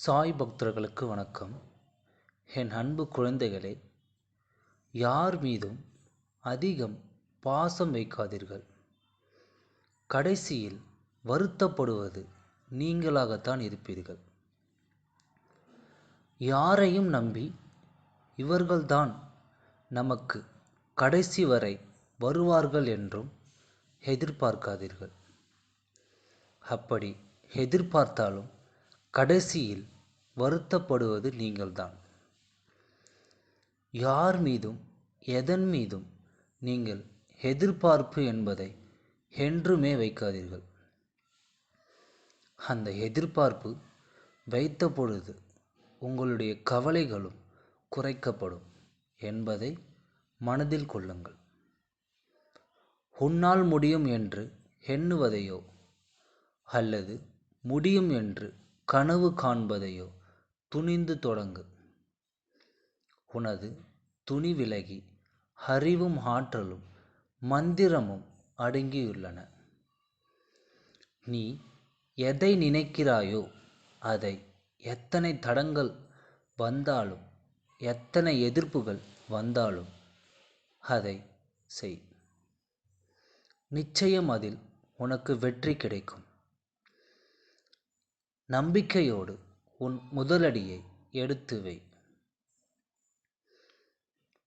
சாய் பக்தர்களுக்கு வணக்கம். என் அன்பு குழந்தைகளே யார் மீதும் அதிகம் பாசம் வைக்காதீர்கள். கடைசியில் வருத்தப்படுவது நீங்களாகத்தான் இருப்பீர்கள். யாரையும் நம்பி இவர்கள்தான் நமக்கு கடைசி வரை வருவார்கள் என்றும் எதிர்பார்க்காதீர்கள். அப்படி எதிர்பார்த்தாலும் கடைசியில் வருத்தப்படுவது நீங்கள்தான். யார் மீதும் எதன் மீதும் நீங்கள் எதிர்பார்ப்பு என்பதை என்றுமே வைக்காதீர்கள். அந்த எதிர்பார்ப்பு வைத்த பொழுது உங்களுடைய கவலைகளும் குறைக்கப்படும் என்பதை மனதில் கொள்ளுங்கள். உன்னால் முடியும் என்று எண்ணுவதையோ அல்லது முடியும் என்று கனவு காண்பதையோ துணிந்து தொடங்கு. உனது துணி விலகி அறிவும் ஆற்றலும் மந்திரமும் அடங்கியுள்ளன. நீ எதை நினைக்கிறாயோ அதை எத்தனை தடங்கள் வந்தாலும் எத்தனை எதிர்ப்புகள் வந்தாலும் அதை செய். நிச்சயம் அதில் உனக்கு வெற்றி கிடைக்கும். நம்பிக்கையோடு உன் முதலடியை எடுத்து வை.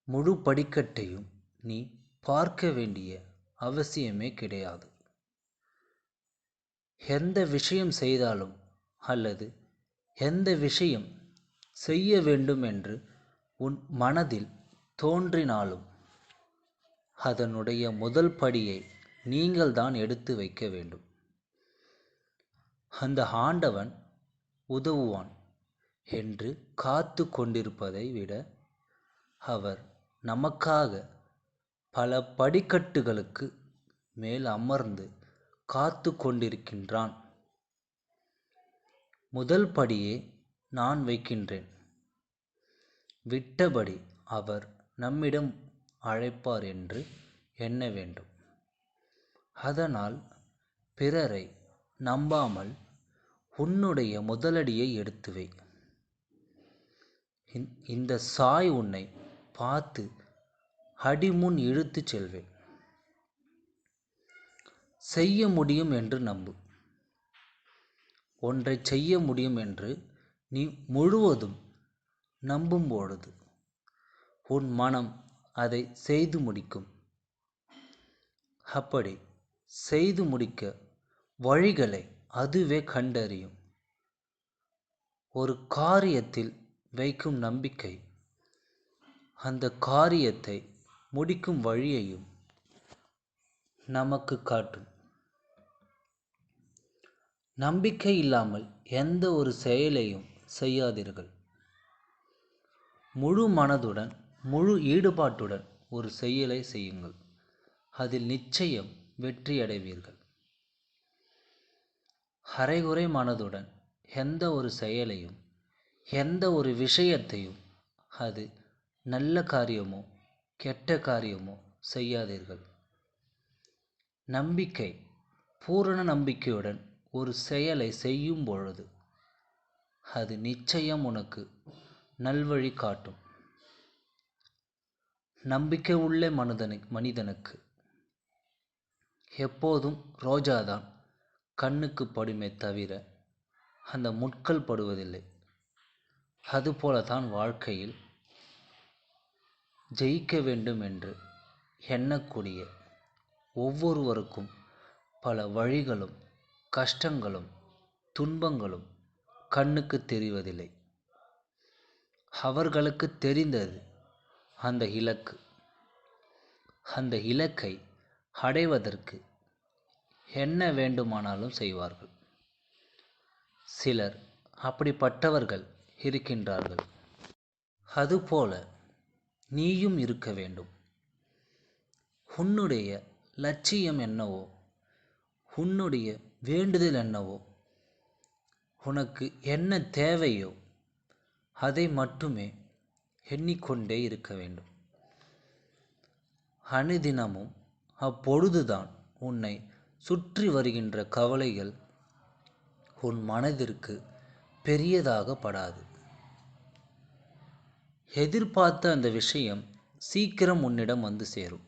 முழு படிக்கட்டையும் நீ பார்க்க வேண்டிய அவசியமே கிடையாது. எந்த விஷயம் செய்தாலும் அல்லது எந்த விஷயம் செய்ய வேண்டும் என்று உன் மனதில் தோன்றினாலும் அதனுடைய முதல் படியை நீங்கள்தான் எடுத்து வைக்க வேண்டும். அந்த ஆண்டவன் உதவுவான் என்று காத்து கொண்டிருப்பதை விட அவர் நமக்காக பல படிக்கட்டுகளுக்கு மேல் அமர்ந்து காத்து கொண்டிருக்கின்றான். முதல் படியே நான் வைக்கின்றேன். விட்டபடி அவர் நம்மிடம் அழைப்பார் என்று எண்ண வேண்டும். அதனால் பிறரை நம்பாமல் உன்னுடைய முதலடியை எடுத்து வை இந்த சாய் உன்னை பார்த்து அடிமுன் இழுத்துச் செல்வேன். செய்ய முடியும் என்று நம்பு. ஒன்றை செய்ய முடியும் என்று நீ முழுவதும் நம்பும் பொழுது உன் மனம் அதை செய்து முடிக்கும். அப்படி செய்து முடிக்க வழிகளை அதுவே கண்டறியும். ஒரு காரியத்தில் வைக்கும் நம்பிக்கை அந்த காரியத்தை முடிக்கும் வழியையும் நமக்கு காட்டும். நம்பிக்கை இல்லாமல் எந்த ஒரு செயலையும் செய்யாதீர்கள். முழு மனதுடன் முழு ஈடுபாட்டுடன் ஒரு செயலை செய்யுங்கள். அதில் நிச்சயம் வெற்றி அடைவீர்கள் அரைகுறை மனதுடன் எந்த ஒரு செயலையும் எந்த ஒரு விஷயத்தையும் அது நல்ல காரியமோ கெட்ட காரியமோ செய்யாதீர்கள். நம்பிக்கை பூரண நம்பிக்கையுடன் ஒரு செயலை செய்யும் பொழுது அது நிச்சயம் உனக்கு நல்வழி காட்டும். நம்பிக்கை உள்ள மனிதனுக்கு மனிதனுக்கு எப்போதும் ரோஜாதான் கண்ணுக்கு படுமே தவிர அந்த முட்கள் படுவதில்லை. அதுபோல தான் வாழ்க்கையில் ஜெயிக்க வேண்டும் என்று எண்ணக்கூடிய ஒவ்வொருவருக்கும் பல வழிகளும் கஷ்டங்களும் துன்பங்களும் கண்ணுக்கு தெரிவதில்லை. அவர்களுக்கு தெரிந்தது அந்த இலக்கு. அந்த இலக்கை அடைவதற்கு என்ன வேண்டுமானாலும் செய்வார்கள். சிலர் அப்படிப்பட்டவர்கள் இருக்கின்றார்கள். அதுபோல நீயும் இருக்க வேண்டும். உன்னுடைய லட்சியம் என்னவோ உன்னுடைய வேண்டுதல் என்னவோ உனக்கு என்ன தேவையோ அதை மட்டுமே எண்ணிக்கொண்டே இருக்க வேண்டும். அனுதினமும் அப்பொழுதுதான் உன்னை சுற்றி வருகின்ற கவலைகள் உன் மனதிற்கு பெரியதாக படாது எதிர்பார்த்த அந்த விஷயம் சீக்கிரம் உன்னிடம் வந்து சேரும்.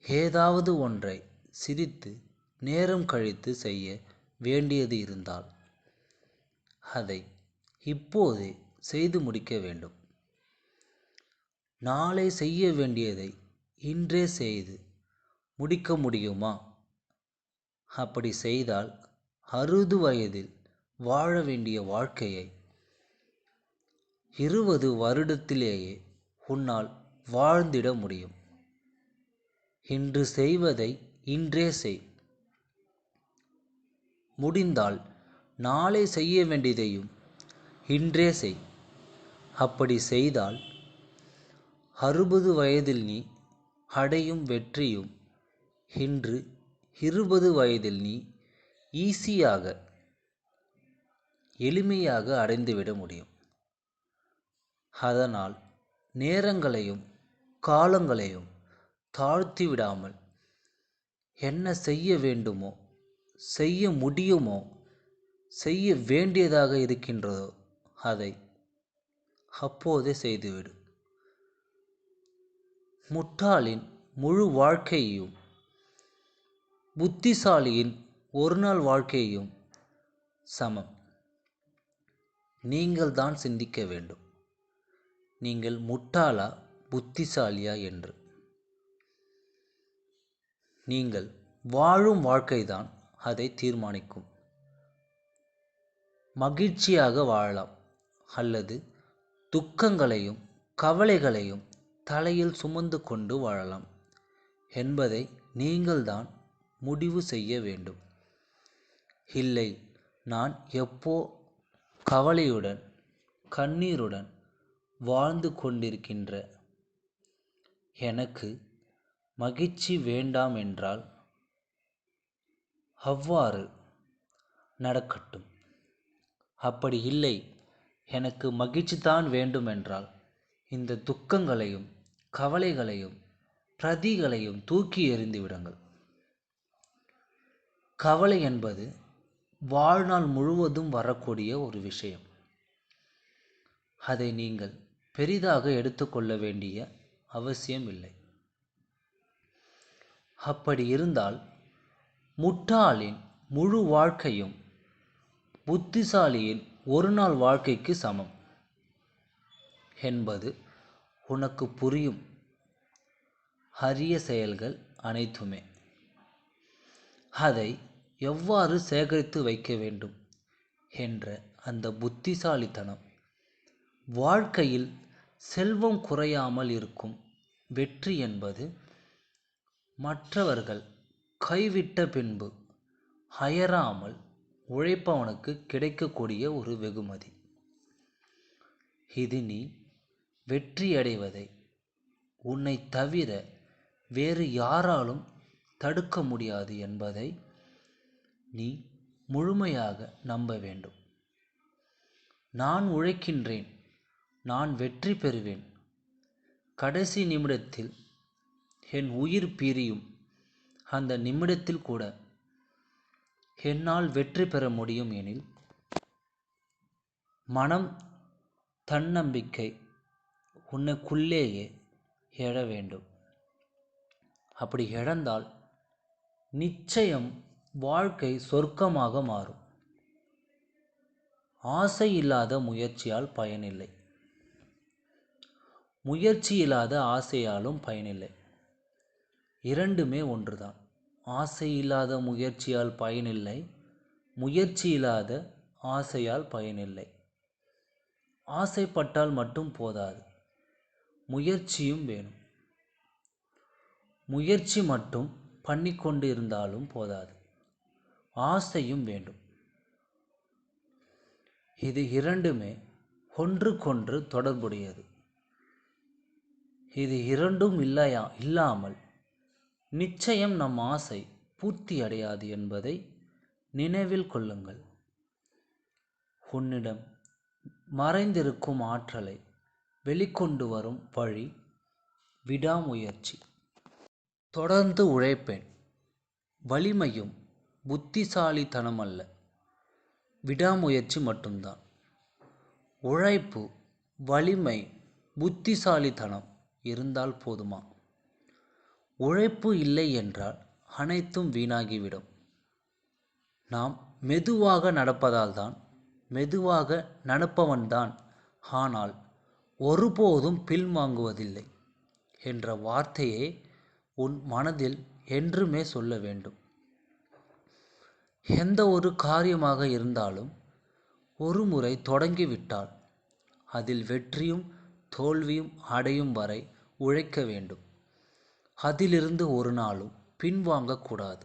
ஏதாவது ஒன்றை சிரித்து நேரம் கழித்து செய்ய வேண்டியது இருந்தால் அதை இப்போதே செய்து முடிக்க வேண்டும். நாளை செய்ய வேண்டியதை இன்றே செய்து முடிக்க முடியுமா? அப்படி செய்தால் அறுபது வயதில் வாழ வேண்டிய வாழ்க்கையை இருபது வருடத்திலேயே உன்னால் வாழ்ந்திட முடியும். இன்று செய்வதை இன்றே செய். முடிந்தால் நாளை செய்ய வேண்டியதையும் இன்றே செய். அப்படி செய்தால் அறுபது வயதில் நீ அடையும் வெற்றியும் இன்று இருபது வயதில் நீ ஈஸியாக எளிமையாக அடைந்துவிட முடியும். அதனால் நேரங்களையும் காலங்களையும் தாழ்த்தி விடாமல் என்ன செய்ய வேண்டுமோ செய்ய முடியுமோ செய்ய வேண்டியதாக இருக்கின்றதோ அதை அப்போதே செய்துவிடு. முட்டாளின் முழு வாழ்க்கையையும் புத்திசாலியின் ஒரு நாள் வாழ்க்கையும் சமம். நீங்கள் தான் சிந்திக்க வேண்டும். நீங்கள் முட்டாளா புத்திசாலியா என்று. நீங்கள் வாழும் வாழ்க்கைதான் அதை தீர்மானிக்கும். மகிழ்ச்சியாக வாழலாம் அல்லது துக்கங்களையும் கவலைகளையும் தலையில் சுமந்து கொண்டு வாழலாம் என்பதை நீங்கள்தான் முடிவு செய்ய வேண்டும். இல்லை நான் எப்போ கவலையுடன் கண்ணீருடன் வாழ்ந்து கொண்டிருக்கின்ற எனக்கு மகிழ்ச்சி வேண்டாம் என்றால் அவ்வாறு நடக்கட்டும். அப்படி இல்லை எனக்கு மகிழ்ச்சி தான் வேண்டும் என்றால் இந்த துக்கங்களையும் கவலைகளையும் பிரதிகளையும் தூக்கி எறிந்து விடுங்கள். கவலை என்பது வாழ்நாள் முழுவதும் வரக்கூடிய ஒரு விஷயம். அதை நீங்கள் பெரிதாக எடுத்துக்கொள்ள வேண்டிய அவசியம் இல்லை. அப்படி இருந்தால் முட்டாளின் முழு வாழ்க்கையும் புத்திசாலியின் ஒரு நாள் வாழ்க்கைக்கு சமம் என்பது உனக்கு புரியும். அரிய செயல்கள் அனைத்துமே. அதை எவ்வாறு சேகரித்து வைக்க வேண்டும்? என்ற அந்த புத்திசாலித்தனம். வாழ்க்கையில் செல்வம் குறையாமல் இருக்கும் வெற்றி என்பது மற்றவர்கள் கைவிட்ட பின்பு அயராமல் உழைப்பவனுக்கு கிடைக்கக்கூடிய ஒரு வெகுமதி. இது நீ வெற்றியடைவதை உன்னை தவிர வேறு யாராலும் தடுக்க முடியாது என்பதை நீ முழுமையாக நம்ப வேண்டும். நான் உழைக்கின்றேன் நான் வெற்றி பெறுவேன். கடைசி நிமிடத்தில் என் உயிர் பிரியும். அந்த நிமிடத்தில் கூட என்னால் வெற்றி பெற முடியும் எனில் மனம் தன்னம்பிக்கை உனக்குள்ளேயே எழ வேண்டும். அப்படி இழந்தால் நிச்சயம் வாழ்க்கை சொர்க்கமாக மாறும். ஆசை இல்லாத முயற்சியால் பயனில்லை. முயற்சி இல்லாத ஆசையாலும் பயனில்லை. இரண்டுமே ஒன்றுதான். ஆசை இல்லாத முயற்சியால் பயனில்லை. முயற்சி இல்லாத ஆசையால் பயனில்லை. ஆசைப்பட்டால் மட்டும் போதாது. முயற்சியும் வேணும். முயற்சி மட்டும் பண்ணிக்கொண்டு இருந்தாலும் போதாது. ஆசையும் வேண்டும். இது இரண்டுமே ஒன்றுக்கொன்று தொடர்புடையது. இது இரண்டும் இல்லையா இல்லாமல் நிச்சயம் நம் ஆசை பூர்த்தி அடையாது என்பதை நினைவில் கொள்ளுங்கள். உன்னிடம் மறைந்திருக்கும் ஆற்றலை வெளிக்கொண்டு வரும் வழி விடாமுயற்சி. தொடர்ந்து உழைப்பேன். வலிமையும் புத்திசாலித்தனம் அல்ல. விடாமுயற்சி மட்டும்தான். உழைப்பு வலிமை புத்திசாலித்தனம் இருந்தால் போதுமா? உழைப்பு இல்லை என்றால் அனைத்தும் வீணாகிவிடும். நாம் மெதுவாக நடப்பதால் தான் மெதுவாக நடப்பவன்தான் ஆனால் ஒருபோதும் பின்வாங்குவதில்லை என்ற வார்த்தையை உன் மனதில் என்றுமே சொல்ல வேண்டும். எந்த ஒரு காரியமாக இருந்தாலும் ஒரு முறை தொடங்கிவிட்டால் அதில் வெற்றியும் தோல்வியும் அடையும் வரை உழைக்க வேண்டும். அதிலிருந்து ஒரு நாளும் பின்வாங்கக்கூடாது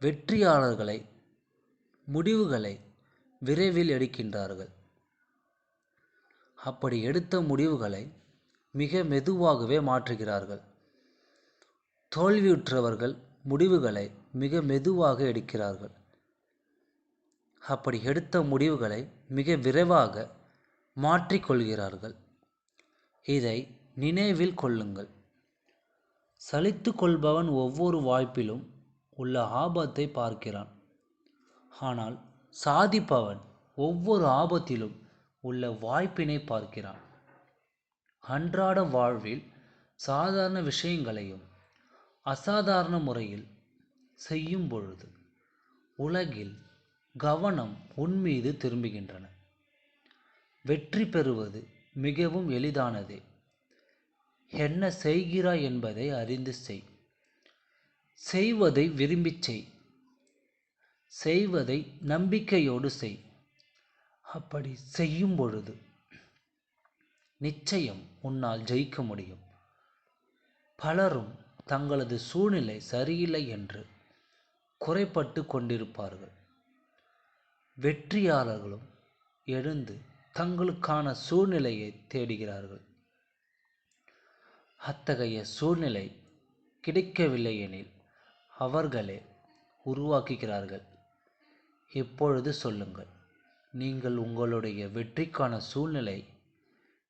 வெற்றியாளர்களை முடிவுகளை விரைவில் எடுக்கின்றார்கள். அப்படி எடுத்த முடிவுகளை மிக மெதுவாகவே மாற்றுகிறார்கள். தோல்வியுற்றவர்கள் முடிவுகளை மிக மெதுவாக எடுக்கிறார்கள். அப்படி எடுத்த முடிவுகளை மிக விரைவாக மாற்றிக்கொள்கிறார்கள் இதை நினைவில் கொள்ளுங்கள். சலித்து கொள்பவன் ஒவ்வொரு வாய்ப்பிலும் உள்ள ஆபத்தை பார்க்கிறான். ஆனால் சாதிப்பவன் ஒவ்வொரு ஆபத்திலும் உள்ள வாய்ப்பினை பார்க்கிறான். அன்றாட வாழ்வில் சாதாரண விஷயங்களையும் அசாதாரண முறையில் செய்யும் பொழுது உலகில் கவனம் உன்மீது திரும்புகின்றன. வெற்றி பெறுவது மிகவும் எளிதானதே. என்ன செய்கிறாய் என்பதை அறிந்து செய். செய்வதை விரும்பிச் செய். செய்வதை நம்பிக்கையோடு செய். அப்படி செய்யும் பொழுது நிச்சயம் உன்னால் ஜெயிக்க முடியும். பலரும் தங்களது சூழ்நிலை சரியில்லை என்று குறைப்பட்டு கொண்டிருப்பார்கள். வெற்றியாளர்களும் எழுந்து தங்களுக்கான சூழ்நிலையை தேடுகிறார்கள். அத்தகைய சூழ்நிலை கிடைக்கவில்லை எனில் அவர்களே உருவாக்குகிறார்கள். இப்பொழுது சொல்லுங்கள் நீங்கள் உங்களுடைய வெற்றிக்கான சூழ்நிலை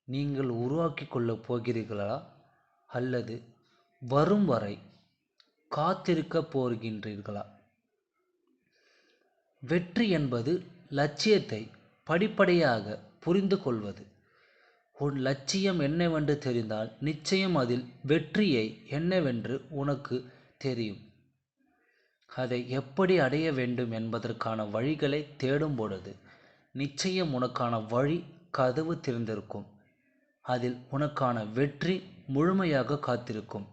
நீங்கள் உருவாக்கி கொள்ளப் போகிறீர்களா? அல்லது வரும் வரை காத்திருக்கப் போகின்றீர்களா வெற்றி என்பது லட்சியத்தை படிப்படியாக புரிந்து கொள்வது. உன் லட்சியம் என்னவென்று தெரிந்தால் நிச்சயம் அதில் வெற்றியை என்னவென்று உனக்கு தெரியும். அதை எப்படி அடைய வேண்டும் என்பதற்கான வழிகளை தேடும் பொழுது நிச்சயம் உனக்கான வழி கதவு திறந்திருக்கும். அதில் உனக்கான வெற்றி முழுமையாக காத்திருக்கும்.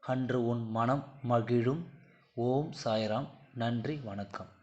அன்று உன் மனம் மகிழும். ஓம் சாய்ராம். நன்றி. வணக்கம்.